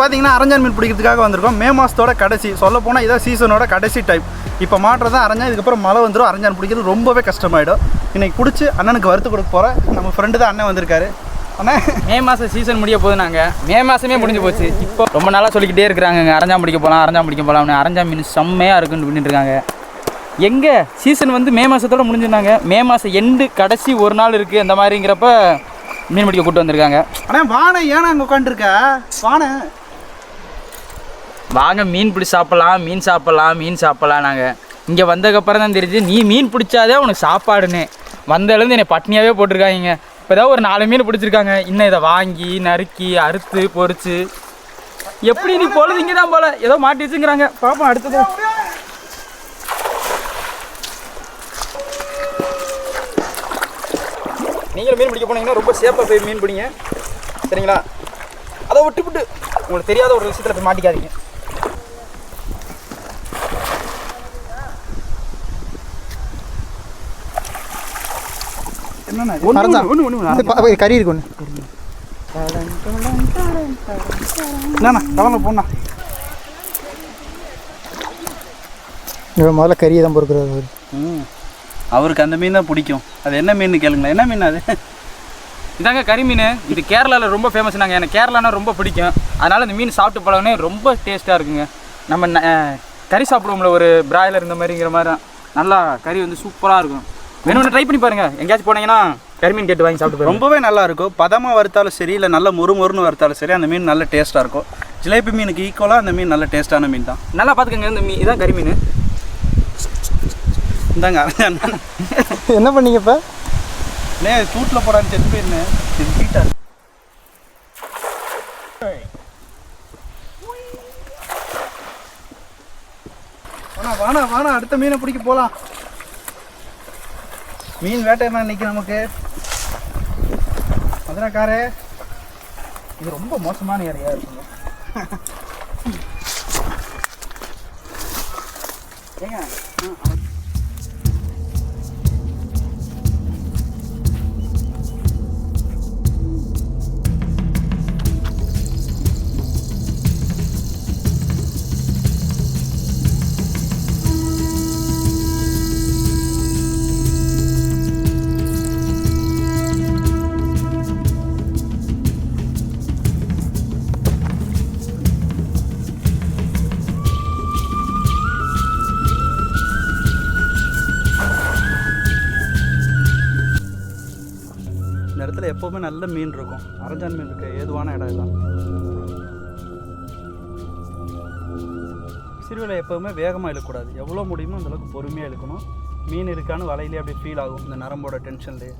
பார்த்தீங்கன்னா அரஞ்சான் மீன் பிடிக்கிறதுக்காக வந்திருக்கோம். மே மாதத்தோட கடைசி சொல்ல போனால் இதான் சீசனோட கடைசி டைம் இப்போ மாட்டுறது அரஞ்சான் இதுக்கப்புறம் மழை வந்துடும் அரஞ்சான் பிடிக்கிறது ரொம்பவே கஷ்டமாயிடும். இன்னைக்கு பிடிச்சி அண்ணனுக்கு வறுத்து கொடுக்க போகிறேன் நம்ம ஃப்ரெண்டு தான் அண்ணன் வந்திருக்காரு. அண்ணா. மே மாதம் சீசன் முடிய போது நாங்கள் மே மாதமே முடிஞ்சு போச்சு. இப்போ ரொம்ப நாளாக சொல்லிக்கிட்டே இருக்கிறாங்க அரஞ்சாம் பிடிக்க போகலாம் அரஞ்சாம் பிடிக்க போகலாம்னு அரஞ்சாம் மீன் செம்மையாக இருக்குன்னு பண்ணிட்டு இருக்காங்க எங்கே சீசன் வந்து மே மாதத்தோட முடிஞ்சிருந்தாங்க. மே மாதம் எண்டு கடைசி ஒரு நாள் இருக்குது அந்த மாதிரிங்கிறப்ப மீன் பிடிக்க கூட்டு வந்திருக்காங்க. அண்ணா வானை ஏன்னா அங்கே உட்காந்துருக்க வானை வாங்க மீன் பிடிச்சி சாப்பிட்லாம் மீன் சாப்பிட்லாம் மீன் சாப்பிட்லாம் நாங்கள் இங்கே வந்ததுக்கப்புறம் தான் தெரிஞ்சு நீ மீன் பிடிச்சாதே உனக்கு சாப்பாடுன்னு. வந்ததுலேருந்து என்னை பட்னியாகவே போட்டிருக்காங்க. இப்போ ஏதாவது ஒரு நாலு மீன் பிடிச்சிருக்காங்க. இன்னும் இதை வாங்கி நறுக்கி அறுத்து பொறிச்சு எப்படி நீ பொழுதுங்க தான் போல? ஏதோ மாட்டிச்சுங்கிறாங்க பாப்போம் பார்ப்போம் அடுத்தது. நீங்களும் மீன் பிடிக்க போனீங்கன்னா ரொம்ப சேஃபாக போய் மீன் பிடிங்க. சரிங்களா? அதை விட்டு விட்டு உங்களுக்கு தெரியாத ஒரு விஷயத்தில் போய் மாட்டிக்காதீங்க என்னண்ணா மறந்தான். ஒன்று ஒன்று இந்த பா- போய் கறி இருக்கு ஒன்று என்னண்ணா கவலை போண்ணா. இவன் முதல்ல கறியை தான் பொறுக்கிறாரு அவர். ம். அவருக்கு அந்த மீன் தான் பிடிக்கும். அது என்ன மீன் கேளுங்களேன். என்ன மீன் அது? இதாங்க கறி மீன். இது கேரளாவில் ரொம்ப ஃபேமஸ் நாங்கள் எனக்கு கேரளானா ரொம்ப பிடிக்கும். அதனால் இந்த மீன் சாப்பிட்டு பழகினே ரொம்ப டேஸ்ட்டாக இருக்குங்க. நம்ம கறி சாப்பிடுவோம்ல ஒரு பிராய்லர் இந்த மாதிரிங்கிற மாதிரி தான். நல்லா கறி வந்து சூப்பராக இருக்கும். வேணும்னு ட்ரை பண்ணி பாருங்கள் எங்கேயாச்சும் போனீங்கன்னா கறி மீன் கேட்டு வாங்கி சாப்பிட்டு பாருங்க. ரொம்பவே நல்லா இருக்கும். பதமாக வறுத்தாலும் சரி இல்லை நல்ல மொறு மொறுன்னு வறுத்தாலும் சரி அந்த மீன் நல்ல டேஸ்ட்டாக இருக்கும். ஜிலேபி மீனுக்கு ஈக்குவலாக அந்த மீன் நல்ல டேஸ்ட்டான மீன் தான். நல்லா பார்த்துக்கங்க இந்த மீன் இதான் கறி மீன் இந்தாங்க. என்ன பண்ணீங்க இப்போ? நே சூட்டில் போடான்னு செத்து போயிருந்தேன். இது ஹீட்டாக வாணா வாணா வாணா அடுத்த மீனை பிடிக்க போகலாம் மீன் வேட்டையெல்லாம் இன்னைக்கு நமக்கு. மதுரைக்காரே இது ரொம்ப மோசமான ஏரியா இருக்குங்க. ஏங்க நல்ல மீன் இருக்கும். அரஞ்சான் மீன் இருக்க ஏதுவான இடம் இதான் சிறுவிலை எப்போவுமே வேகமாக இழுக்கக்கூடாது. எவ்வளோ முடியுமோ அந்தளவுக்கு பொறுமையாக இழுக்கணும். மீன் இருக்கான்னு வலையிலே அப்படியே ஃபீல் ஆகும். இந்த நரம்போட டென்ஷன்லேயே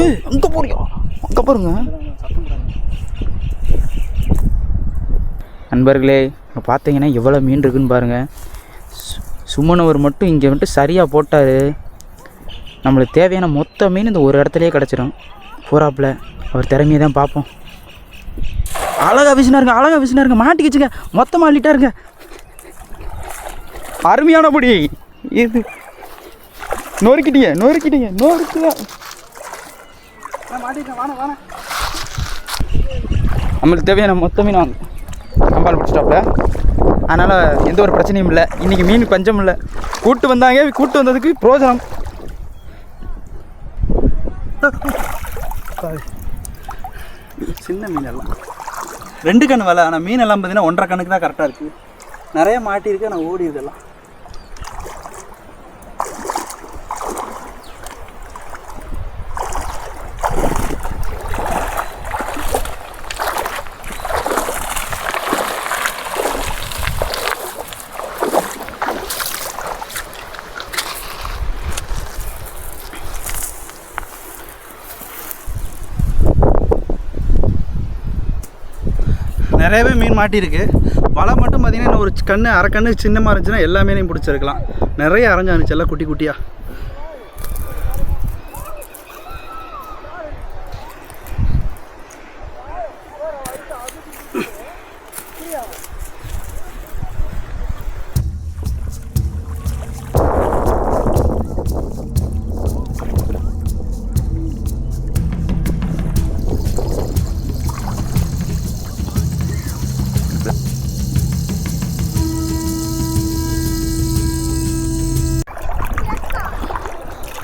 ஏய் அங்கே போறியா? அங்கே பாருங்க. நண்பர்களே இங்கே பார்த்தீங்கன்னா எவ்வளோ மீன் இருக்குன்னு பாருங்கள் சுமனவர் மட்டும் இங்கே வந்துட்டு சரியாக போட்டார். நம்மளுக்கு தேவையான மொத்த மீன் இந்த ஒரு இடத்துலையே கிடச்சிடும் போகிறாப்புல அவர் திறமையை தான் பார்ப்போம். அழகா அழகாக அழகா வீசினாருங்க மாட்டிக்கிச்சுங்க. மொத்தமாக அள்ளிட்டாருங்க அருமையான பொடி இது நொறுக்கிட்டீங்க நொறுக்கிட்டீங்க நொறுக்குதான் நம்மளுக்கு தேவையான மொத்த மீன் வாங்க சம்பால் பிடிச்சிட்டாப்புல அதனால் எந்த ஒரு பிரச்சனையும் இல்லை. இன்றைக்கி மீன் பஞ்சம் இல்லை. கூட்டு வந்தாங்க கூட்டு வந்ததுக்கு பிரோஜனம். சின்ன மீன் எல்லாம். ரெண்டு கண் வலை. ஆனால் மீன் எல்லாம் பார்த்தீங்கன்னா ஒன்றரை கணக்கு தான் கரெக்டாக இருக்குது நிறைய மாட்டியிருக்கு ஆனால் ஓடி இதெல்லாம் நிறையவே மீன் மாட்டியிருக்கு. வலை மட்டும் பார்த்தீங்கன்னா இன்னும் ஒரு கண்ணு அரை கண்ணு சின்னமாக இருந்துச்சுன்னா எல்லா மீனையும் பிடிச்சிருக்கலாம். நிறைய அரைஞ்சானுச்சு எல்லாம் குட்டி குட்டியாக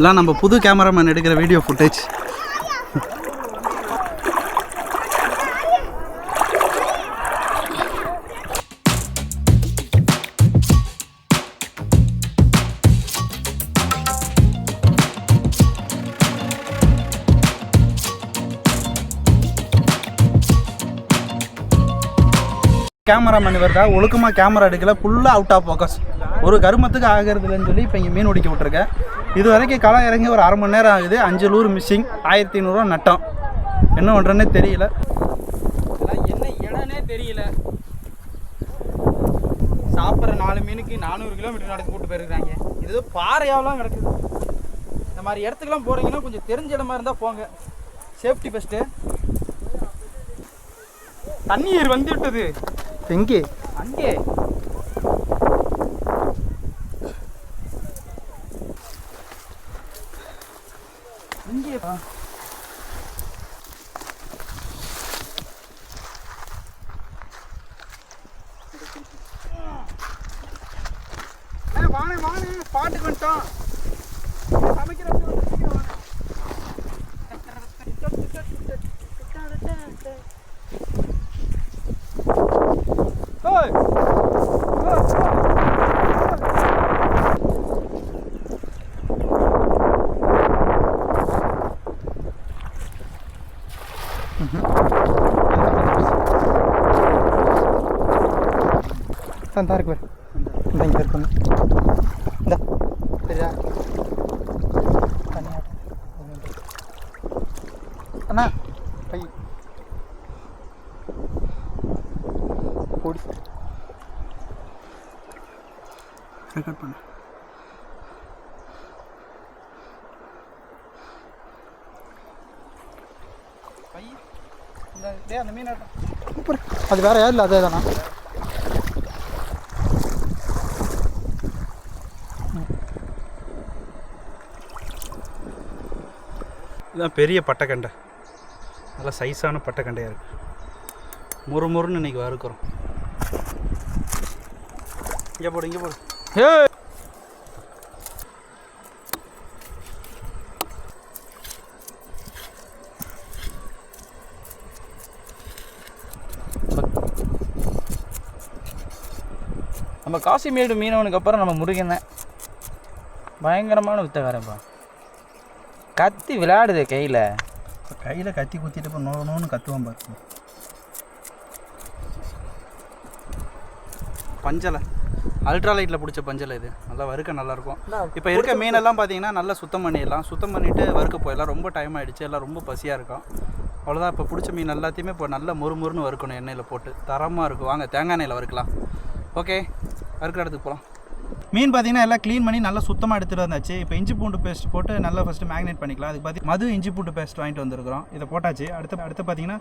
எல்லாம் நம்ம புது கேமராமேன் எடுக்கிற வீடியோ ஃபுட்டேஜ் கேமராமேன் வருதா ஒழுக்கமாக கேமரா எடுக்கல ஃபுல்லாக அவுட் ஆஃப் ஃபோக்கஸ் ஒரு கருமத்துக்கு ஆகிறதுலன்னு சொல்லி இப்போ இங்கே மீன் பிடிக்க விட்டுருக்கேன் இது வரைக்கும் களை இறங்கி ஒரு அரை மணி நேரம் ஆகுது. அஞ்சு லூர் மிஸ்ஸிங் ஆயிரத்தி ஐநூறுரூவா நட்டம். என்ன பண்ணுறேன்னே தெரியல. என்ன இடம்னே தெரியல. சாப்பிட்ற நாலு மீனுக்கு நானூறு கிலோமீட்டர் நடந்து கூட்டு போயிருக்காங்க. இது ஏதோ பாறையாவெல்லாம் கிடக்குது. இந்த மாதிரி இடத்துக்குலாம் போகிறீங்கன்னா கொஞ்சம் தெரிஞ்ச இடமா இருந்தால் போங்க. சேஃப்டி ஃபஸ்ட்டு தண்ணீர் வந்து விட்டது எங்கே? அங்கே இங்கே வாங்க வாங்க பாட்டுக்கு வந்துட்டோம் சமைக்கிற Hey! தான் இருக்கு பாரு. இந்த இங்கே இருக்கு. இந்த. சரியா? தனியாக அண்ணா. பை போடி. ரெக்கார்ட் பண்ணு. பை இந்த டேய் அந்த மீன் சூப்பர் அது வேற யாரும் இல்லை அதே தானா? இதுதான் பெரிய பட்டைக்கண்டை நல்லா சைஸான பட்டைக்கண்டையாக இருக்குது முறு முறுன்னு இன்னைக்கு வறுக்கிறோம். இங்கே போடு இங்கே போடு. ஹே நம்ம காசிமேடு மீனவனுக்கு அப்புறம் நம்ம முருகன். பயங்கரமான வித்தகாரப்பா கத்தி விளையாடுதே கையில். இப்போ கையில் கத்தி குத்திட்டு இப்போ நோ நோன்னு கத்துவான் பாரு. பஞ்சலை. அல்ட்ரா லைட்டில் பிடிச்ச பஞ்சலை இது. நல்லா வறுக்க நல்லாயிருக்கும் இப்போ இருக்க மீனெல்லாம் பார்த்தீங்கன்னா நல்லா சுத்தம் பண்ணிடலாம். சுத்தம் பண்ணிவிட்டு வறுக்க போயிடலாம் ரொம்ப டைம் ஆகிடுச்சு எல்லாம் ரொம்ப பசியாக இருக்கும். அவ்வளோதான் இப்போ பிடிச்ச மீன் எல்லாத்தையுமே இப்போ நல்லா மொறு மொறுன்னு வறுக்கணும் எண்ணெயில் போட்டு. தரமாக இருக்கும். வாங்க தேங்காய் எண்ணெயில் வறுக்கலாம். ஓகே வறுக்கிற இடத்துக்கு போகலாம் மீன் பார்த்தீங்கன்னா எல்லாம் க்ளீன் பண்ணி நல்லா சுத்தமாக எடுத்துகிட்டு வந்தாச்சு. இப்போ இஞ்சி பூண்டு பேஸ்ட் போட்டு நல்லா ஃபஸ்ட்டு மேக்னேட் பண்ணிக்கலாம். அதுக்கு பார்த்து மது இஞ்சி பூண்டு பேஸ்ட் வாங்கிட்டு வந்திருக்கிறோம். இதை போட்டாச்சு. அடுத்து அடுத்து பார்த்தீங்கன்னா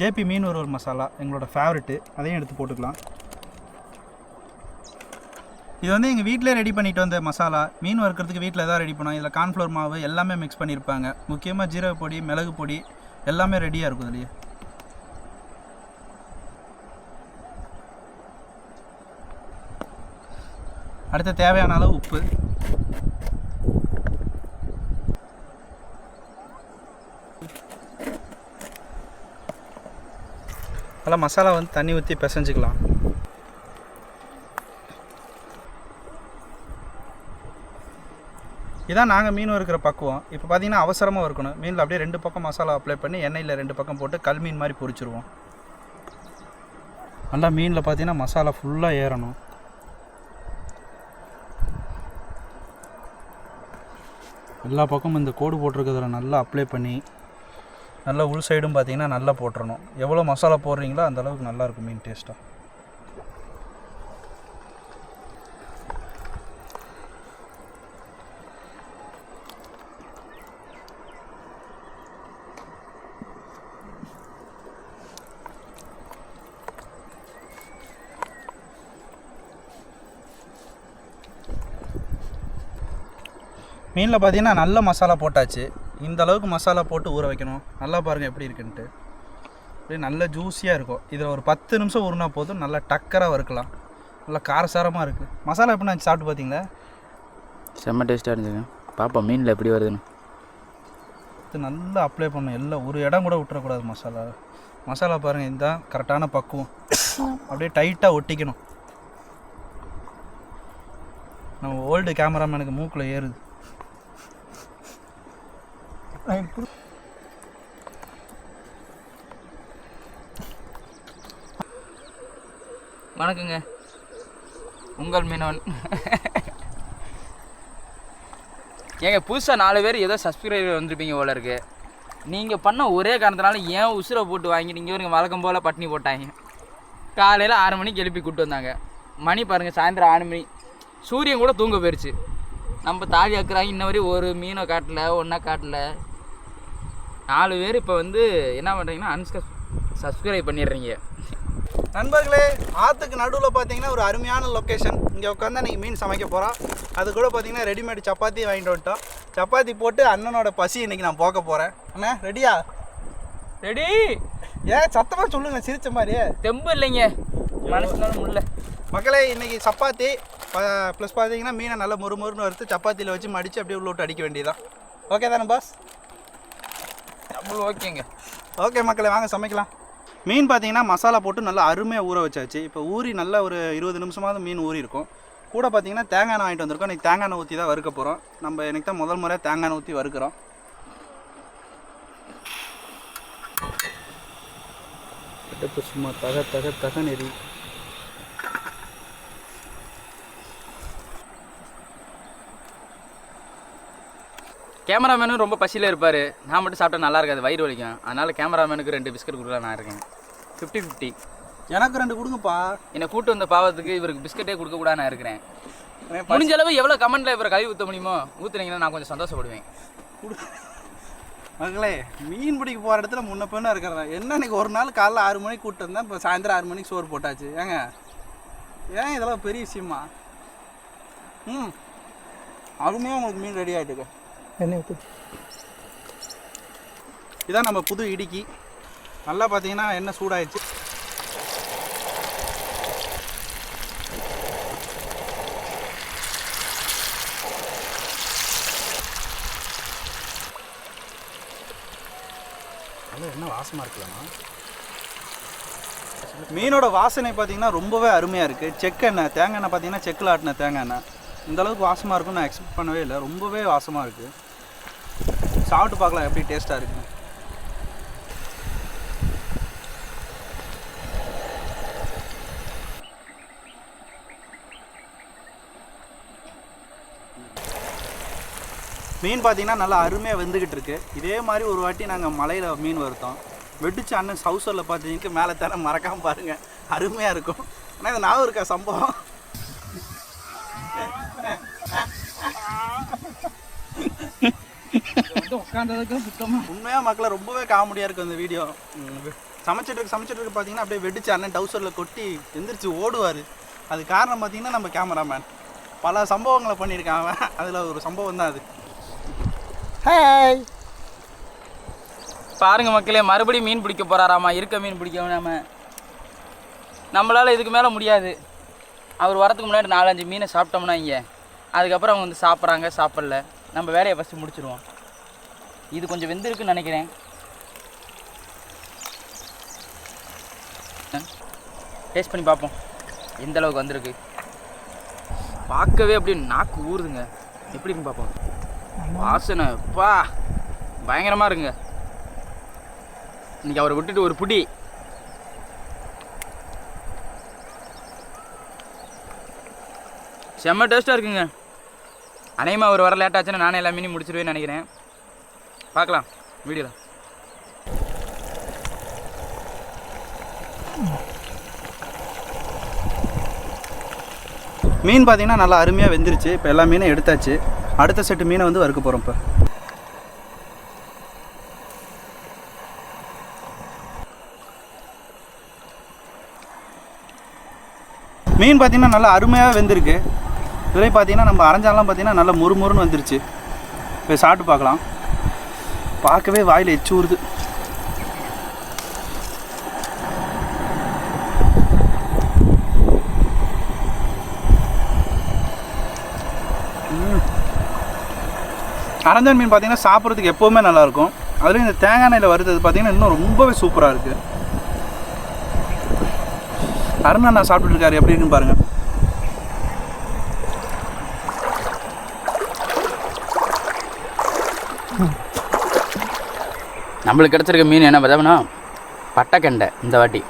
ஜேபி மீன் ஒரு ஒரு மசாலா எங்களோட ஃபேவரெட்டு அதையும் எடுத்து போட்டுக்கலாம். இது வந்து எங்கள் வீட்டிலே ரெடி பண்ணிட்டு வந்த மசாலா. மீன் வறுக்கிறதுக்கு வீட்டில் தான் ரெடி பண்ணோம் இதில் கார்ன்ஃப்ளவர் மாவு எல்லாமே மிக்ஸ் பண்ணியிருப்பாங்க முக்கியமாக ஜீரக பொடி மிளகு பொடி எல்லாமே ரெடியாக இருக்கும் இதுலேயே. அடுத்து தேவையான அளவு உப்பு. நல்லா மசாலா வந்து தண்ணி ஊற்றி பிசைஞ்சிக்கலாம். இதான் நாங்கள் மீன் இருக்கிற பக்குவம். இப்போ பார்த்தீங்கன்னா அவசரமாக இருக்கணும் மீனில் அப்படியே ரெண்டு பக்கம் மசாலா அப்ளை பண்ணி எண்ணெயில் ரெண்டு பக்கம் போட்டு கல் மீன் மாதிரி பொரிச்சிருவோம். நல்லா மீனில் பார்த்தீங்கன்னா மசாலா ஃபுல்லாக ஏறணும். எல்லா பக்கமும் இந்த கோடு போட்டிருக்கிறதுல நல்லா அப்ளை பண்ணி நல்லா உள் சைடும் பார்த்தீங்கன்னா நல்லா போட்டுறணும். எவ்வளோ மசாலா போடுறீங்களோ அந்த அளவுக்கு மீன் டேஸ்ட்டாக மீனில் பார்த்தீங்கன்னா நல்ல மசாலா போட்டாச்சு. இந்த அளவுக்கு மசாலா போட்டு ஊற வைக்கணும். நல்லா பாருங்கள் எப்படி இருக்குன்ட்டு. அப்படியே நல்ல ஜூஸியாக இருக்கும். இதில் ஒரு பத்து நிமிஷம் ஊறினா போதும். நல்லா டக்கராக வறுக்கலாம். நல்லா காரசாரமாக இருக்குது மசாலா எப்படி நான் சாப்பிட்டு பார்த்தீங்களா செம்ம டேஸ்ட்டாக இருந்துச்சுங்க. பாப்பா மீனில் எப்படி வருதுன்னு. இது நல்லா அப்ளை பண்ணணும். எல்லாம் ஒரு இடம் கூட விட்டுறக்கூடாது மசாலா. மசாலா பாருங்கள் இதுதான் கரெக்டான பக்குவம். அப்படியே டைட்டாக ஒட்டிக்கணும். நம்ம ஓல்டு கேமராமேனுக்கு மூக்கில் ஏறுது. வணக்கங்க. உங்கள் மீனவன் ஏங்க புதுசாக நாலு பேர் ஏதோ சப்ஸ்கிரைபர் வந்திருப்பீங்க போல இருக்கு. நீங்கள் பண்ண ஒரே காரணத்தினால ஏன் உசுரை போட்டு வாங்கி நீங்கள் இவருங்க வழக்கம் போல் பட்டினி போட்டாங்க. காலையில் ஆறு மணிக்கு எழுப்பி கூப்பிட்டு வந்தாங்க. மணி பாருங்கள் சாயந்தரம் ஆறு மணி. சூரியன் கூட தூங்க போயிடுச்சு நம்ம தாலி அக்குறாங்க இன்ன வரையும் ஒரு மீனை காட்டல ஒன்றா காட்டல. நாலு பேர் இப்போ வந்து என்ன பண்ணுறீங்கன்னா அன்ஸ்கப் சப்ஸ்கிரைப் பண்ணிடுறீங்க. நண்பர்களே ஆற்றுக்கு நடுவில் பார்த்தீங்கன்னா ஒரு அருமையான லொக்கேஷன் இங்கே உட்காந்து இன்றைக்கி மீன் சமைக்க போகிறோம் அது கூட பார்த்தீங்கன்னா ரெடிமேட் சப்பாத்தி வாங்கிட்டு வந்துட்டோம். சப்பாத்தி போட்டு அண்ணனோட பசி இன்றைக்கி நான் போக்க போகிறேன் அண்ணா ரெடியா ரெடி ஏன் சத்தமாக சொல்லுங்கள் சிரிச்ச மாதிரியே. தெம்பு இல்லைங்க. மனசுனால முடியல. மக்களே இன்னைக்கு சப்பாத்தி ப்ளஸ் பார்த்தீங்கன்னா மீனை நல்லா மொறு மொறுன்னு வறுத்து சப்பாத்தியில் வச்சு மடித்து அப்படியே உள்ள விட்டு அடிக்க வேண்டியதான் ஓகே தானே பாஸ் டபுள் ஓகேங்க. ஓகே மக்களே வாங்க சமைக்கலாம். மீன் பார்த்தீங்கன்னா மசாலா போட்டு நல்லா அருமையாக ஊற வச்சாச்சு. இப்போ ஊறி நல்லா ஒரு இருபது நிமிஷமாவது மீன் ஊறி இருக்கும். கூட பார்த்தீங்கன்னா தேங்காய் எண்ணெய் வாங்கிட்டு வந்திருக்கோம். இன்றைக்கி தேங்காய் எண்ணெய் ஊற்றி தான் வறுக்க போகிறோம் நம்ம எனக்கு தான் முதல் முறையாக தேங்காய் எண்ணெய் ஊற்றி வறுக்கிறோம். அடுப்பு சும்மா தக தக தக நெறி. கேமராமேனும் ரொம்ப பசியில் இருப்பார். நான் மட்டும் சாப்பிட்டா நல்லா இருக்காது வயிறு வலிக்கும். அதனால் கேமராமேனுக்கு ரெண்டு பிஸ்கட் கொடுக்கலாம் நான் இருக்கேன். ஃபிஃப்டி ஃபிஃப்டி எனக்கு ரெண்டு கொடுங்கப்பா. என்னை கூட்டு வந்த பாவத்துக்கு இவருக்கு பிஸ்கட்டே கொடுக்கக்கூடாது நான் இருக்கிறேன். முடிஞ்ச அளவு எவ்வளோ கமெண்ட்டில் இவரை கழுவி ஊற்ற முடியுமோ ஊற்றுனீங்கன்னா நான் கொஞ்சம் சந்தோஷப்படுவேன். மக்களே மீன் பிடிக்க போகிற இடத்துல முன்ன பின்ன இருக்கிறேன் என்ன இன்னைக்கு ஒரு நாள் காலைல ஆறு மணிக்கு கூப்பிட்டு வந்தேன் இப்போ சாயந்தரம் ஆறு மணிக்கு சோறு போட்டாச்சு. ஏங்க? ஏன் இதெல்லாம் பெரிய விஷயமா? ம். அருமையாக உங்களுக்கு மீன் ரெடி ஆகிட்டுக்கு என்ன ஊற்றி இதான் நம்ம புது இடிக்கி. நல்லா பார்த்தீங்கன்னா எண்ணெய் சூடாயிடுச்சு. அது என்ன வாசமாக இருக்கலாமா மீனோட வாசனை பார்த்தீங்கன்னா ரொம்பவே அருமையாக இருக்குது செக்கெண்ணெய் தேங்காய் எண்ணெய் பார்த்தீங்கன்னா செக்கில் ஆட்டின தேங்காய் எண்ணெய். இந்தளவுக்கு வாசமாக இருக்கும்னு நான் எக்ஸ்பெக்ட் பண்ணவே இல்லை. ரொம்பவே வாசமாக இருக்குது சாப்பிட்டு பார்க்கலாம் எப்படி டேஸ்ட்டாக இருக்குன்னு. மீன் பார்த்தீங்கன்னா நல்லா அருமையாக வெந்துக்கிட்டு இருக்கு. இதே மாதிரி ஒரு வாட்டி நாங்கள் மலையில் மீன் வருத்தோம் வெடிச்சு அண்ணன் சவுசரில் பார்த்தீங்கன்னா மேலே தர மறக்காமல் பாருங்கள் அருமையாக இருக்கும். ஆனால் இது நான் இருக்கா சம்பவம்? உட்காந்ததுக்கு சுத்தமாக உண்மையாக மக்களை ரொம்பவே காமெடியாக இருக்கும் இந்த வீடியோ சமைச்சிட்டு இருக்கு சமைச்சிட்டு இருக்கு பார்த்தீங்கன்னா அப்படியே வெடிச்சு அண்ணன் டவுசரில் கொட்டி எந்திரிச்சு ஓடுவார். அது காரணம் பார்த்தீங்கன்னா நம்ம கேமராமேன் பல சம்பவங்களை பண்ணியிருக்கான் அவன். அதில் ஒரு சம்பவம் தான் அது. ஹாய் பாருங்க மக்களே மறுபடியும் மீன் பிடிக்க போறாராமா? இருக்க மீன் பிடிக்க நாம நம்மளால இதுக்கு மேலே முடியாது. அவர் வரதுக்கு முன்னாடி நாலஞ்சு மீனை சாப்பிட்டோம்னா இங்கே. அதுக்கப்புறம் அவங்க வந்து சாப்பிட்றாங்க சாப்பிடல. நம்ம வேலையை ஃபஸ்ட்டு முடிச்சிருவோம். இது கொஞ்சம் வெந்திருக்குன்னு நினைக்கிறேன். டேஸ்ட் பண்ணி பார்ப்போம். எந்த அளவுக்கு வந்திருக்கு? பார்க்கவே அப்படியே நாக்கு ஊறுதுங்க. எப்படி இருக்கு பார்ப்போம். வாசனை பா பயங்கரமாக இருக்குங்க. இன்னைக்கு அவரை விட்டுட்டு ஒரு புடி. செம்ம டேஸ்ட்டாக இருக்குங்க. அநேகமாக அவர் வர லேட் ஆச்சுன்னா நானே எல்லா மீனையும் முடிச்சிருவேன்னு நினைக்கிறேன். பார்க்கலாம். வீடியோவில் மீன் பார்த்தீங்கன்னா நல்லா அருமையாக வெந்துருச்சு. இப்போ எல்லா மீனும் எடுத்தாச்சு. அடுத்த செட்டு மீனை வந்து வறுக்க போகிறோம் இப்போ. மீன் பார்த்தீங்கன்னா நல்லா அருமையாக வெந்திருக்கு. இதுலேயும் பார்த்தீங்கன்னா நம்ம அரைஞ்சாலாம் பார்த்தீங்கன்னா நல்லா முறுமுறுன்னு வந்துருச்சு. இப்போ சாப்பிட்டு பார்க்கலாம். பார்க்கவே வாயில் எச்சு ஊறுது. அரஞ்சான் மீன் பார்த்தீங்கன்னா சாப்பிட்றதுக்கு எப்போவுமே நல்லாயிருக்கும். அதுலேயும் இந்த தேங்காய் எண்ணெயில் வறுத்தது பார்த்தீங்கன்னா இன்னும் ரொம்பவே சூப்பராக இருக்குது அருண் நான் சாப்பிட்டுருக்காரு எப்படி இருக்குன்னு பாருங்கள் நம்மளுக்கு கிடச்சிருக்க மீன் என்ன பார்த்தோம்னா பட்டைக்கண்டை இந்த வாட்டி.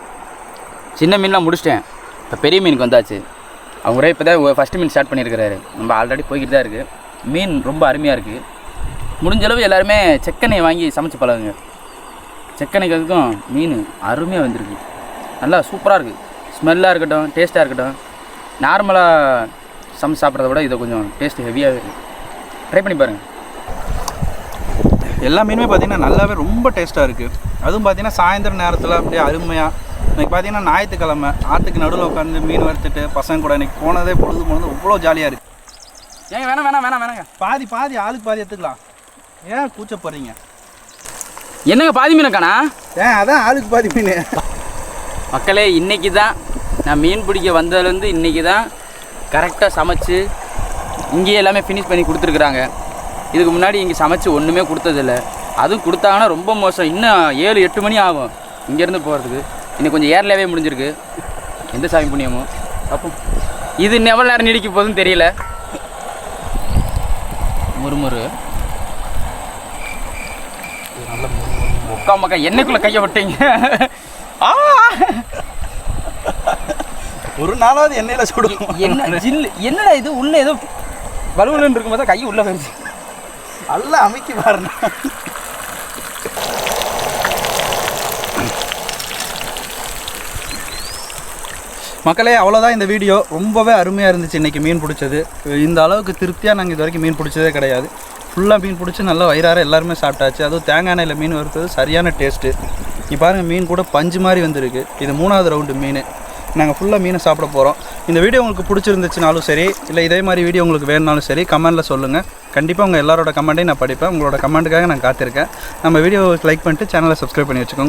சின்ன மீன்லாம் முடிச்சிட்டேன். இப்போ பெரிய மீனுக்கு வந்தாச்சு. அவரே இப்போ தான் ஃபஸ்ட்டு மீன் ஸ்டார்ட் பண்ணியிருக்கிறாரு. நம்ம ஆல்ரெடி போய்கிட்டு தான் இருக்குது மீன் ரொம்ப அருமையாக இருக்குது முடிஞ்ச அளவு எல்லாருமே செக்கெண்ணெய் வாங்கி சமைச்சு பழகுங்க. செக்கெண்ணெய்க்கும் மீன் அருமையாக வந்திருக்கு. நல்லா சூப்பராக இருக்குது ஸ்மெல்லாக இருக்கட்டும் டேஸ்ட்டாக இருக்கட்டும். நார்மலாக சமைச்சு சாப்பிட்றத விட இதை கொஞ்சம் டேஸ்ட் ஹெவியாகவே இருக்குது ட்ரை பண்ணி பாருங்கள் எல்லா மீனுமே பார்த்தீங்கன்னா நல்லாவே ரொம்ப டேஸ்ட்டாக இருக்குது அதுவும் பார்த்தீங்கன்னா சாயந்தரம் நேரத்தில் அப்படியே அருமையாக இன்னைக்கு பார்த்தீங்கன்னா ஞாயிற்றுக்கிழமை ஆற்றுக்கு நடுவில் உட்காந்து மீன் வறுத்துட்டு பசங்க கூட இன்னைக்கு போனதே பொழுது போனது அவ்வளோ ஜாலியாக இருக்குது ஏங்க வேணாம் வேணாம் வேணாம் வேணாங்க. பாதி பாதி ஆளுக்கு பாதி எடுத்துக்கலாம். ஏன் கூச்சப்படுறீங்க என்னங்க பாதி மீனக்கானா ஏன் அதான் ஆளுக்கு பாதி மீன். மக்களே இன்னைக்கு தான் நான் மீன் பிடிக்க வந்ததுலேருந்து இன்னைக்கு தான் கரெக்டாக சமைச்சு இங்கேயே எல்லாமே ஃபினிஷ் பண்ணி கொடுத்துருக்குறாங்க. இதுக்கு முன்னாடி இங்கே சமைச்சு ஒன்றுமே கொடுத்ததில்ல. அதுவும் கொடுத்தாங்கன்னா ரொம்ப மோசம். இன்னும் ஏழு எட்டு மணி ஆகும் இங்கேருந்து போகிறதுக்கு இன்னைக்கு கொஞ்சம் ஏர்லேயே முடிஞ்சிருக்கு. எந்த சாமி புண்ணியமோ? அப்போ இது இன்னும் எவ்வளோ நேரம் நீடிக்க போகுதுன்னு தெரியல. முறுமுறு உக்கா மக்கா என்னைக்குள்ளே கையை விட்டீங்க? ஆ! ஒரு நாளாவது எண்ணெயில் சுடுவோம். என்ன ஜில்லு என்னடா இது? உள்ள ஏதோ வலுவலுன்னு இருக்கும்போது கை உள்ள வருது நல்லா அமைக்கி பாருங்க. மக்களே அவ்வளோதான் இந்த வீடியோ. ரொம்பவே அருமையாக இருந்துச்சு இன்றைக்கி மீன் பிடிச்சது. இந்த அளவுக்கு திருப்தியாக நாங்கள் இது வரைக்கும் மீன் பிடிச்சதே கிடையாது. ஃபுல்லாக மீன் பிடிச்சி நல்லா வயிறார எல்லாருமே சாப்பிட்டாச்சு. அதுவும் தேங்காய் எண்ணெயில் மீன் வறுத்தது சரியான டேஸ்ட்டு நீ பாருங்கள் மீன் கூட பஞ்சு மாதிரி வந்திருக்கு. இது மூணாவது ரவுண்டு மீன். நாங்கள் ஃபுல்லாக மீனை சாப்பிட போகிறோம் இந்த வீடியோ உங்களுக்கு பிடிச்சிருந்துச்சுனாலும் சரி இல்லை இதே மாதிரி வீடியோ உங்களுக்கு வேணுனாலும் சரி கமெண்ட்டில் சொல்லுங்கள் கண்டிப்பாக உங்கள் எல்லாரோட கமெண்ட்டையும் நான் படிப்பேன். உங்களோட கமெண்ட்டுக்காக நான் காத்திருக்கேன். நம்ம வீடியோவுக்கு லைக் பண்ணிட்டு சேனலை சப்ஸ்கிரைப் பண்ணி வச்சுக்கோங்க.